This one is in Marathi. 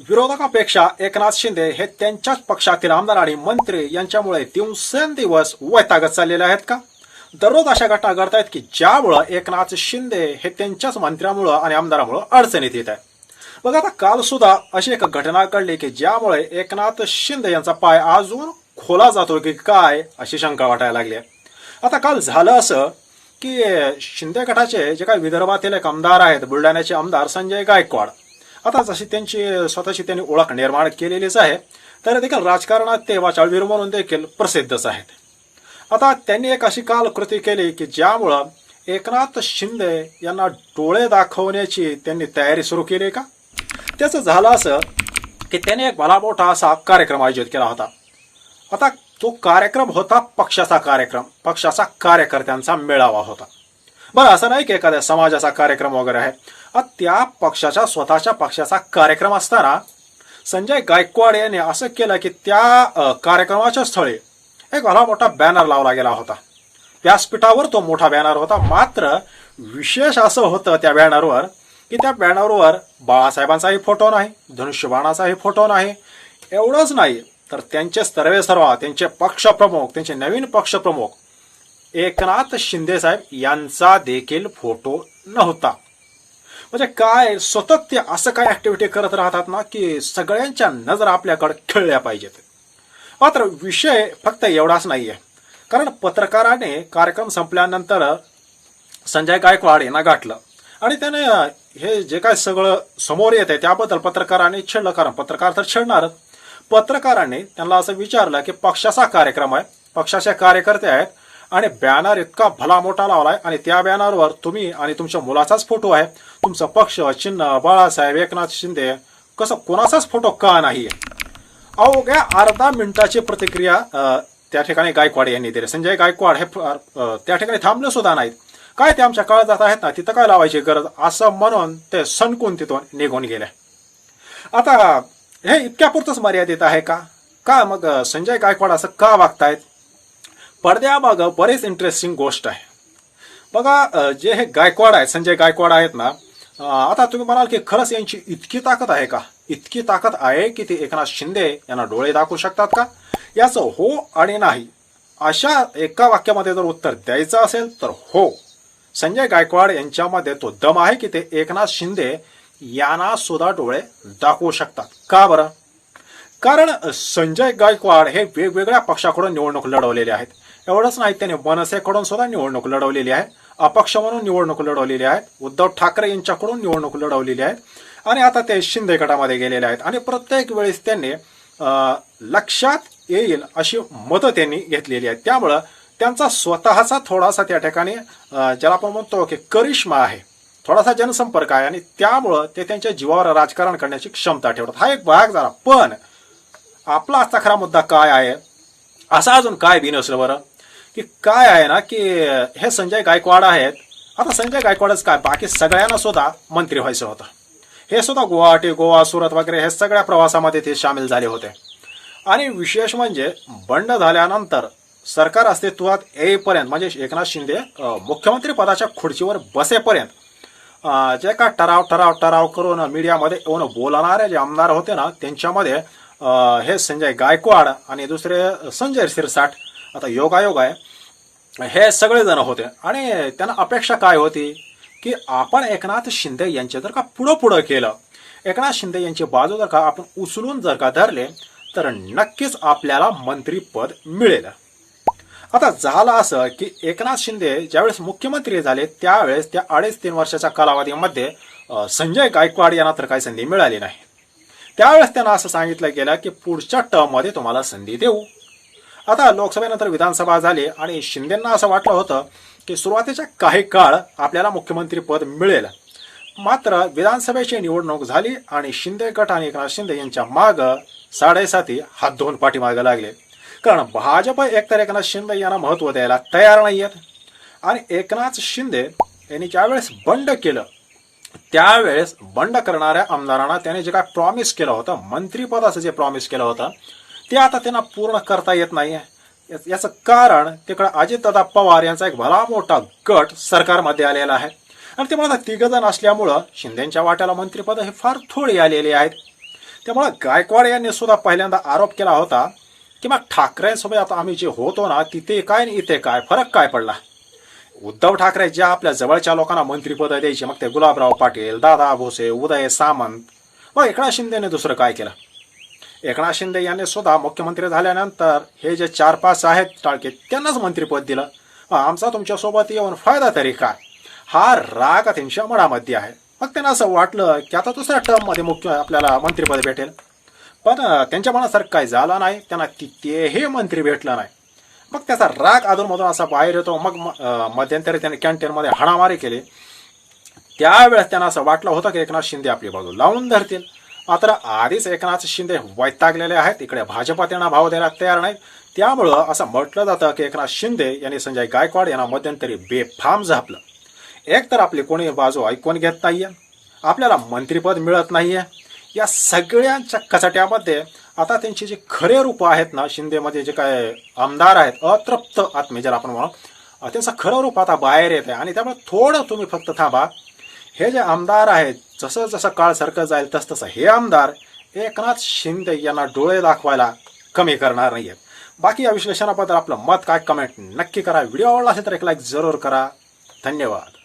विरोधकापेक्षा एकनाथ शिंदे हे त्यांच्याच पक्षातील आमदार आणि मंत्री यांच्यामुळे दिवसेंदिवस वैतागत चाललेले आहेत का दररोज अशा घटना घडतायत की ज्यामुळं एकनाथ शिंदे हे त्यांच्याच मंत्र्यामुळं आणि आमदारामुळं अडचणीत येत आहे बघा आता काल सुद्धा अशी एक घटना घडली की ज्यामुळे एकनाथ शिंदे यांचा पाय अजून खोला जातो की काय अशी शंका वाटायला लागली आहे. आता काल झालं असं की शिंदे गटाचे जे काही विदर्भातील एक आमदार आहेत बुलढाण्याचे आमदार संजय गायकवाड आता जशी त्यांची स्वतःची त्यांनी ओळख निर्माण केलेलीच आहे तर देखील राजकारणात ते वाचाळवीर म्हणून देखील प्रसिद्धच आहेत. आता त्यांनी एक अशी काल कृती केली की ज्यामुळं एकनाथ शिंदे यांना डोळे दाखवण्याची त्यांनी तयारी सुरू केली का? त्याचं झालं असं की त्यांनी एक भला मोठा असा कार्यक्रम आयोजित केला होता. आता तो कार्यक्रम होता पक्षाचा कार्यक्रम पक्षाचा कार्यकर्त्यांचा मेळावा होता. बरं असं नाही की एखाद्या समाजाचा कार्यक्रम वगैरे आहे. त्या पक्षाच्या स्वतःच्या पक्षाचा कार्यक्रम असताना संजय गायकवाड यांनी असं केलं की त्या कार्यक्रमाच्या स्थळी एक भला मोठा बॅनर लावला गेला होता. व्यासपीठावर तो मोठा बॅनर होता. मात्र विशेष असं होतं त्या बॅनरवर की त्या बॅनरवर बाळासाहेबांचाही फोटो नाही धनुष्यबाणाचाही फोटो नाही. एवढंच नाही तर त्यांचे सर्वे सर्वा त्यांचे पक्षप्रमुख त्यांचे नवीन पक्षप्रमुख एकनाथ शिंदेसाहेब यांचा देखील फोटो नव्हता. म्हणजे काय सतत ते असं काय ऍक्टिव्हिटी करत राहतात ना की सगळ्यांच्या नजर आपल्याकडे खेळल्या पाहिजेत. मात्र विषय फक्त एवढाच नाहीये. कारण पत्रकाराने कार्यक्रम संपल्यानंतर संजय गायकवाड यांना गाठलं. आणि त्याने हे जे काय सगळं समोर येत आहे त्याबद्दल पत्रकाराने छेडलं. कारण पत्रकार तर छेडणारच पत्रकारांनी त्यांना असं विचारलं की पक्षाचा कार्यक्रम आहे. पक्षाचे कार्यकर्ते आहेत. आणि बॅनर इतका भला मोठा लावलाय. आणि त्या बॅनरवर तुम्ही आणि तुमच्या मुलाचाच फोटो आहे. तुमचा पक्ष चिन्ह बाळासाहेब एकनाथ शिंदे. कसं कोणाचाच फोटो का नाही? अवघ्या अर्धा मिनिटाची प्रतिक्रिया त्या ठिकाणी गायकवाड यांनी दिली. संजय गायकवाड हे त्या ठिकाणी थांबले सुद्धा नाहीत. काय ते आमच्या काळात जात आहेत ना तिथं काय लावायची गरज? असं म्हणून ते सणकून तिथून निघून गेले. आता हे इतक्यापुरतच मर्यादित आहे का? का मग संजय गायकवाड असं का वागतायत? पडद्यामागं बरेच इंटरेस्टिंग गोष्ट आहे. बघा जे हे गायकवाड आहेत संजय गायकवाड आहेत ना आता तुम्ही म्हणाल की खरंच यांची इतकी ताकद आहे का? इतकी ताकद आहे की ते एकनाथ शिंदे यांना डोळे दाखवू शकतात का? याचं हो आणि नाही. अशा एका वाक्यामध्ये जर उत्तर द्यायचं असेल तर हो. संजय गायकवाड यांच्यामध्ये तो दम आहे की ते एकनाथ शिंदे यांना सुद्धा डोळे दाखवू शकतात. का बरं? कारण संजय गायकवाड हे वेगवेगळ्या पक्षाकडून निवडणूक लढवलेले आहेत. एवढंच नाही त्याने मनसेकडून सुद्धा निवडणूक लढवलेली आहे. अपक्ष म्हणून निवडणूक लढवलेली आहे उद्धव ठाकरे यांच्याकडून निवडणूक लढवलेली आहे आणि आता ते शिंदे गटामध्ये गेलेले आहेत. आणि प्रत्येक वेळेस त्यांनी लक्षात येईल अशी मतं त्यांनी घेतलेली आहेत. त्यामुळं त्यांचा स्वतःचा थोडासा त्या ठिकाणी ज्याला आपण म्हणतो की करिश्मा आहे. थोडासा जनसंपर्क आहे. आणि त्यामुळं ते त्यांच्या जीवावर राजकारण करण्याची क्षमता ठेवतात. हा एक भाग झाला. पण आपला आजचा खरा मुद्दा काय आहे? असा अजून काय बिनसलं बरं? की काय आहे ना की हे संजय गायकवाड आहेत. आता संजय गायकवाडच काय? बाकी सगळ्यांना सुद्धा मंत्री व्हायचं होतं. हे सुद्धा गुवाहाटी गोवा सुरत वगैरे हे सगळ्या प्रवासामध्ये ते सामील झाले होते. आणि विशेष म्हणजे बंड झाल्यानंतर सरकार अस्तित्वात येईपर्यंत म्हणजे एकनाथ शिंदे मुख्यमंत्री पदाच्या खुर्चीवर बसेपर्यंत जे का ठराव ठराव ठराव करून मीडियामध्ये येऊन बोलणारे जे आमदार होते ना त्यांच्यामध्ये हे संजय गायकवाड आणि दुसरे संजय शिरसाट आता योगायोग आहे. हे सगळेजण होते. आणि त्यांना अपेक्षा काय होती? की आपण एकनाथ शिंदे यांचे जर का पुढं पुढं केलं एकनाथ शिंदे यांची बाजू जर का आपण उचलून जर का धरले तर नक्कीच आपल्याला मंत्रीपद मिळेल. आता झालं असं की एकनाथ शिंदे ज्यावेळेस मुख्यमंत्री झाले त्यावेळेस त्या अडीच तीन वर्षाच्या कालावधीमध्ये संजय गायकवाड यांना तर काही संधी मिळाली नाही. त्यावेळेस त्यांना असं सांगितलं गेलं की पुढच्या टर्ममध्ये तुम्हाला संधी देऊ. आता लोकसभेनंतर विधानसभा झाली आणि शिंदेंना असं वाटलं होतं की सुरुवातीच्या काही काळ आपल्याला मुख्यमंत्री पद मिळेल. मात्र विधानसभेची निवडणूक झाली आणि शिंदे गट आणि एकनाथ शिंदे यांच्या माग साडेसाती हात धुवून पाठीमागे लागले. कारण भाजप एकतर एकनाथ शिंदे यांना महत्त्व द्यायला तयार नाहीयेत. आणि एकनाथ शिंदे यांनी ज्यावेळेस बंड केलं त्यावेळेस बंड करणाऱ्या आमदारांना त्याने जे काय प्रॉमिस केलं होतं मंत्रीपदाचं जे प्रॉमिस केलं होतं ते आता त्यांना पूर्ण करता येत नाही याचं कारण तिकडे अजितदादा पवार यांचा एक भला मोठा गट सरकारमध्ये आलेला आहे. आणि ते मला तिघ जण असल्यामुळं शिंदेच्या वाट्याला मंत्रिपद हे फार थोडी आलेले आहेत. त्यामुळे गायकवाड यांनी सुद्धा पहिल्यांदा आरोप केला होता की मग ठाकरेंसोबत आता आम्ही जे होतो ना तिथे काय आणि इथे काय फरक काय पडला? उद्धव ठाकरे ज्या आपल्या जवळच्या लोकांना मंत्रिपद द्यायचे मग ते गुलाबराव पाटील दादा भोसे उदय सामंत मग एकनाथ शिंदेने दुसरं काय केलं? एकनाथ शिंदे यांनी सुद्धा मुख्यमंत्री झाल्यानंतर हे जे चार पाच आहेत टाळके त्यांनाच मंत्रिपद दिलं. आमचा तुमच्यासोबत येऊन फायदा तरी काय? हा राग त्यांच्या मनामध्ये आहे. मग त्यांना असं वाटलं की आता दुसऱ्या टर्ममध्ये मुख्य आपल्याला मंत्रिपद भेटेल. पण त्यांच्या मनासारखं काय झालं नाही. त्यांना तिथेही मंत्री भेटलं नाही. मग त्याचा राग अधूनमधून असा बाहेर येतो. मग मध्यंतरी त्याने कॅन्टीनमध्ये हाणामारी केली. त्यावेळेस त्यांना असं वाटलं होतं की एकनाथ शिंदे आपली बाजू लावून धरतील. मात्र आधीच एकनाथ शिंदे वैतागलेले आहेत. इकडे भाजपा त्यांना भाव द्यायला तयार नाहीत. त्यामुळं असं म्हटलं जातं की एकनाथ शिंदे यांनी संजय गायकवाड यांना मध्यंतरी बेफाम झापलं. एक तर आपली कोणी बाजू ऐकून घेत नाहीये आपल्याला मंत्रिपद मिळत नाहीये. या सगळ्यांच्या कचट्यामध्ये आता त्यांची जे खरे रूप आहेत ना शिंदेमध्ये जे काय आमदार आहेत अतृप्त आत्मे ज्याला आपण म्हणू त्यांचं खरं रूप आता बाहेर येत आहे आणि त्यामुळे थोडं तुम्ही फक्त थांबा. हे जे आमदार आहेत जसं जसं काळ सरकत जाईल तस तसं हे आमदार एकनाथ शिंदे यांना डोळे दाखवायला कमी करणार नाहीयेत. बाकी या विश्लेषणाबद्दल आपलं मत काय कमेंट नक्की करा. व्हिडिओ आवडला असेल तर एक लाईक जरूर करा. धन्यवाद.